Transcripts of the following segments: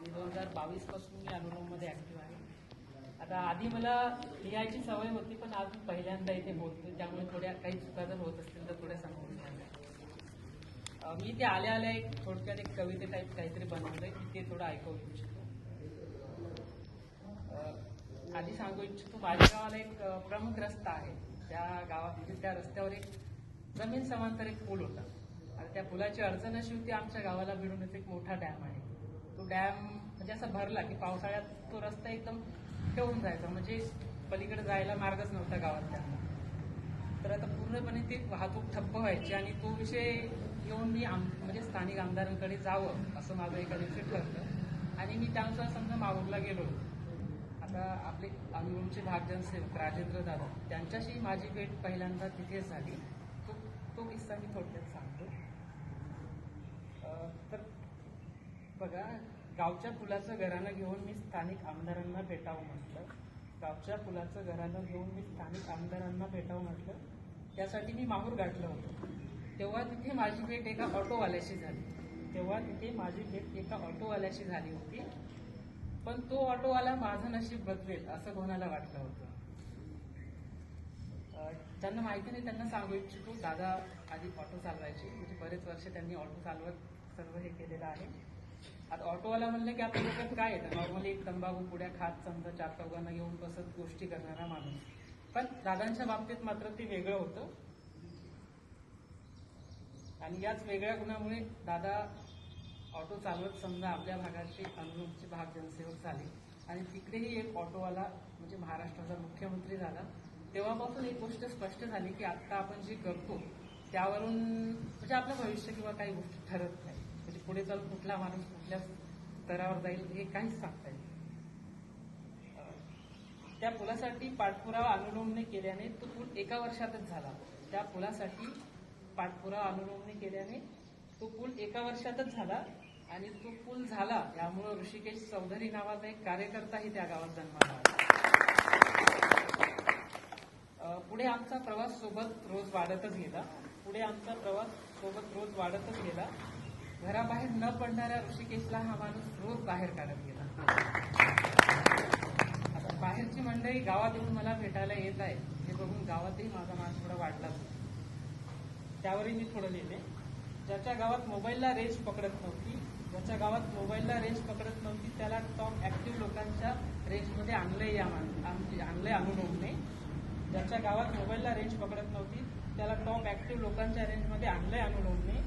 आणि दोन हजार बावीसपासून मी अनुलोममध्ये ऍक्टिव्ह आहे. आता आधी मला लिहायची सवय होती पण अजून पहिल्यांदा इथे बोलतो त्यामुळे थोड्या काही चुका जर होत असतील तर थोड्या समजून मी ते आल्या आल्या एक थोडक्यात एक कविते टाईप काहीतरी बनवलंय. की ते थोडं ऐकू इच्छितो. आधी सांगू इच्छितो माझ्या गावाला एक प्रमुख रस्ता आहे. त्या गावात म्हणजे त्या रस्त्यावर एक जमीन समांतर एक पूल होता. आणि त्या पुलाची अडचण अशी होती आमच्या गावाला भिडूनच एक मोठा डॅम आहे. तो डॅम म्हणजे असा भरला की पावसाळ्यात तो रस्ता एकदम ठेवून जायचा. म्हणजे पलीकडे जायला मार्गच नव्हता गावातल्या. तर आता पूर्णपणे ती वाहतूक ठप्प व्हायची आणि तो विषय येऊन मी आम म्हणजे स्थानिक आमदारांकडे जावं असं माझं एका दिवशी ठरलं. आणि मी त्यानुसार समजा माहूरला गेलो. आता आपले अनुरूमचे भागजनसेवक राजेंद्र दादा त्यांच्याशी माझी भेट पहिल्यांदा तिथेच झाली. तो तो किस्सा मी थोडक्यात सांगतो. तर बघा गावच्या पुलाचं घरानं घेऊन मी स्थानिक आमदारांना भेटावं म्हटलं. गावच्या पुलाचं घरानं घेऊन मी स्थानिक आमदारांना भेटावं म्हटलं. त्यासाठी मी माहूर गाठलं होतं. तेव्हा तिथे माझी भेट एका ऑटोवाल्याशी झाली. तेव्हा तिथे माझी भेट एका ऑटोवाल्याशी झाली होती. पण तो ऑटोवाला माझं नशीब बदलेल असं कोणाला वाटलं होतं? त्यांना माहिती नाही त्यांना सांगू इच्छितो. दादा आधी ऑटो चालवायचे. म्हणजे बरेच वर्ष त्यांनी ऑटो चालवत सर्व हे केलेलं आहे. आता ऑटोवाला म्हणलं की आपल्या डोक्यात काय येतं? नॉर्मली तंबाखू पुड्या खात समजा चार चौघांना घेऊन बसत गोष्टी करणारा माणूस. पण दादांच्या बाबतीत मात्र ते वेगळं होतं. आणि याच वेगळ्या गुणामुळे दादा ऑटो चालवत समजा आपल्या भागाचे अनुरूपचे भाग जनसेवक झाले. आणि तिकडेही एक ऑटोवाला म्हणजे महाराष्ट्राचा मुख्यमंत्री झाला. तेव्हापासून एक गोष्ट स्पष्ट झाली की आता आपण जे करतो त्यावरून म्हणजे आपलं भविष्य किंवा काही गोष्टी ठरत नाही. पुढे चालून कुठला माणूस कुठल्या स्तरावर जाईल हे काहीच सांगता येईल त्या पुलासाठी पाठपुरावा अनुलोमने केल्याने तो पूल एका वर्षातच झाला. त्या पुलासाठी पाठपुरावा अनुलोमने केल्याने तो पूल एका वर्षातच झाला आणि तो पूल झाला यामुळं ऋषिकेश चौधरी नावाचा एक कार्यकर्ताही त्या गावात जन्माला आला. पुढे आमचा प्रवास सोबत रोज वाढतच गेला. पुढे आमचा प्रवास सोबत रोज वाढतच गेला. घराबाहेर न पडणाऱ्या ऋषिकेशला हा माणूस रोज बाहेर काढत गेला. आता बाहेरची मंडळी गावात येऊन मला भेटायला येत आहे. हे बघून गावातही माझा मान थोडा वाढला. त्यावरही मी थोडं लिहिले ज्याच्या गावात मोबाईलला रेंज पकडत नव्हती ज्याच्या गावात मोबाईलला रेंज पकडत नव्हती त्याला टॉप ऍक्टिव्ह लोकांच्या रेंजमध्ये आणलंय या मान आणलंय अनुलोमने ज्याच्या गावात मोबाईलला रेंज पकडत नव्हती त्याला टॉप ऍक्टिव्ह लोकांच्या रेंजमध्ये आणलंय अनुलोमने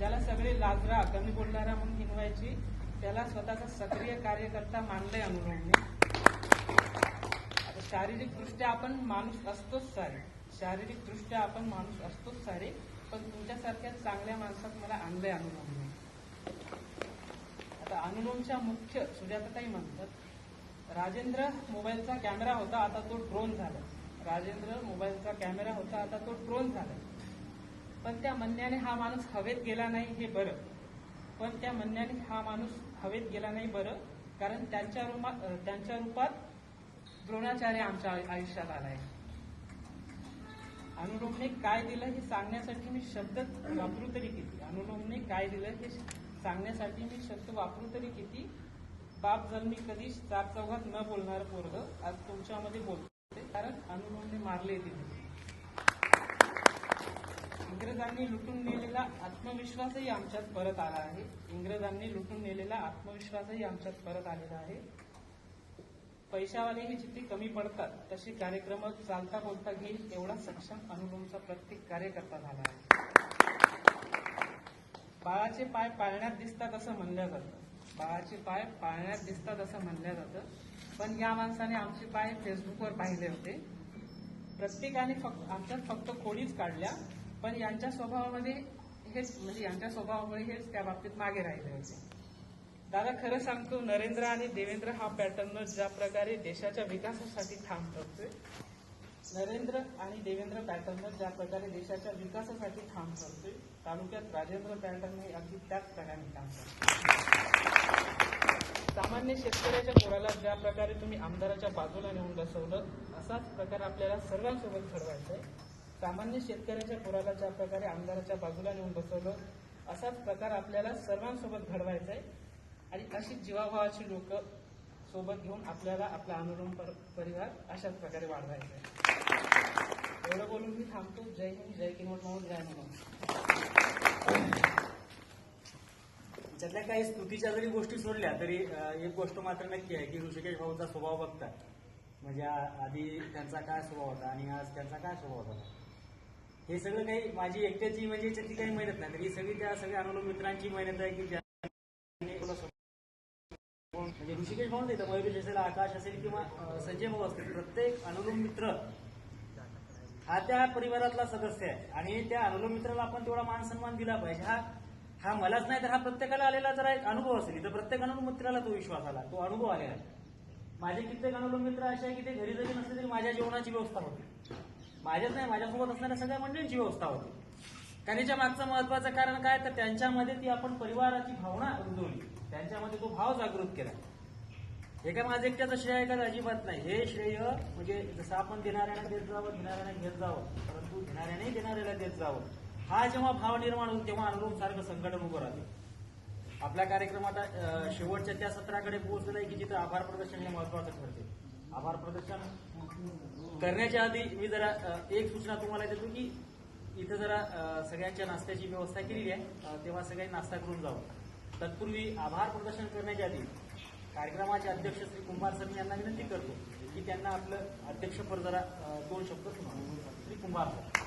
ज्याला सगळे लाजरा कमी बोलणारा म्हणून हिनवायची त्याला स्वतःचा सक्रिय कार्यकर्ता मानलंय अनुलोमने आता शारीरिक दृष्ट्या आपण माणूस असतोच सारे. शारीरिक दृष्ट्या आपण माणूस असतोच सारे पण तुमच्यासारख्या चांगल्या माणसात मला आणलंय अनुलोम नाही आता अनुलोमच्या मुख्य सुजाताताई म्हणतात राजेंद्र मोबाईलचा कॅमेरा होता आता तो ड्रोन झाला. राजेंद्र मोबाईलचा कॅमेरा होता आता तो ड्रोन झाला. पण त्या म्हणण्याने हा माणूस हवेत गेला नाही हे बरं. पण त्या म्हणण्याने हा माणूस हवेत गेला नाही बरं कारण त्यांच्या त्यांच्या रूपात द्रोणाचार्य आमच्या आयुष्यात आलाय. अनुलोमने काय दिलं हे सांगण्यासाठी मी शब्द वापरू तरी किती? अनुलोमने काय दिलं हे सांगण्यासाठी मी शब्द वापरू तरी किती? बाप जन्मी कधीच चार चौघात न बोलणार पोरग आज तुमच्यामध्ये बोलते कारण अनुलोमने मारले दिले. इंग्रजांनी लुटून नेलेला आत्मविश्वासही आमच्यात परत आला आहे. इंग्रजांनी लुटून नेलेला आत्मविश्वासही आमच्यात परत आलेला आहे. पैशावालेही जिथे कमी पडतात तशी कार्यक्रम चालता बोलता घेईल एवढा सक्षम अनुभवचा प्रत्येक कार्यकर्ता झाला आहे. बाळाचे पाय पाळण्यात दिसतात असं म्हणलं जातं. बाळाचे पाय पाळण्यात दिसतात असं म्हणलं जातं. पण या माणसाने आमचे पाय फेसबुकवर पाहिले होते. प्रत्येकाने फक्त आमच्यात फक्त खोडीच काढल्या. पण यांच्या स्वभावामध्ये हेच म्हणजे यांच्या स्वभावामुळे हेच त्या बाबतीत मागे राहिले होते दादा खरं सांगतो नरेंद्र आणि देवेंद्र हा पॅटर्न ज्या प्रकारे देशाच्या विकासासाठी ठाम ठरतोय नरेंद्र आणि देवेंद्र पॅटर्न ज्या प्रकारे देशाच्या विकासासाठी ठाम ठरतोय तालुक्यात राजेंद्र पॅटर्न हे अगदी त्याच प्रकारे काम सामान्य शेतकऱ्याच्या पोराला ज्या प्रकारे तुम्ही आमदाराच्या बाजूला नेऊन बसवलं असाच प्रकार आपल्याला सर्वांसोबत घडवायचा आहे. सामान्य शेतकऱ्याच्या पुराला ज्या प्रकारे आमदाराच्या बाजूला नेऊन बसवलं असाच प्रकार आपल्याला सर्वांसोबत घडवायचा आहे. आणि अशी जीवाभावाची लोक सोबत घेऊन आपल्याला आपला अनुलोम पर- परिवार अशाच प्रकारे वाढवायचा आहे. एवढं बोलून मी थांबतो. जय हिंद जय किनवट म्हणून जय म्हणून त्यातल्या काही स्तुतीच्या जरी गोष्टी सोडल्या तरी एक गोष्ट मात्र नक्की आहे की ऋषिकेश भाऊचा स्वभाव बघता. म्हणजे आधी त्यांचा काय स्वभाव होता आणि आज त्यांचा काय स्वभाव होता? हे सगळं काही माझी एकट्याची म्हणजे याच्यातली काही मेहनत नाही. तर ही सगळी त्या सगळ्या अनुलोम मित्रांची मेहनत आहे की म्हणजे ऋषिकेश भाऊ नाही तर मयुरेश असेल आकाश असेल किंवा संजय भाऊ असतील प्रत्येक अनुलोम मित्र हा त्या परिवारातला सदस्य आहे. आणि त्या अनुलोम मित्राला आपण तेवढा मान सन्मान दिला पाहिजे. हा हा मलाच नाही तर हा प्रत्येकाला आलेला जरा एक अनुभव असेल. तर प्रत्येक अनुलोम मित्राला तो विश्वास आला तो अनुभव आलेला आहे. माझे कित्येक अनुलोम मित्र असे आहे की ते घरी जरी नसले तरी माझ्या जेवणाची व्यवस्था होती. माझ्याच नाही माझ्यासोबत असणाऱ्या सगळ्या मंडळींची व्यवस्था होती. कारण याच्या मागचं महत्वाचं कारण काय? तर त्यांच्यामध्ये ती आपण परिवाराची भावना रुजवली. त्यांच्यामध्ये तो भाव जागृत केला. हे काय माझं एकट्याचं श्रेय आहे का? अजिबात नाही. हे श्रेय म्हणजे जसं आपण देणाऱ्याने देत जावं घेणाऱ्याने घेत जावं. परंतु घेणाऱ्याने देणाऱ्याला देत जावं. हा जेव्हा भाव निर्माण होईल तेव्हा अनुरूप सारखं संघटन उभं राहते आपल्या कार्यक्रमात शेवटच्या त्या सत्राकडे पोहोचलेलं आहे की जिथं आभार प्रदर्शन हे महत्वाचं ठरते. आभार प्रदर्शन. करण्याच्या आधी मी जरा एक सूचना तुम्हाला देतो की इथं जरा सगळ्यांच्या नाश्त्याची व्यवस्था केलेली आहे. तेव्हा सगळ्यांनी नाश्ता करून जावं. तत्पूर्वी आभार प्रदर्शन करण्याच्या आधी कार्यक्रमाचे अध्यक्ष श्री कुंभार सर मी यांना विनंती करतो की त्यांना आपलं अध्यक्षपद जरा दोन शब्द श्री कुंभार सर.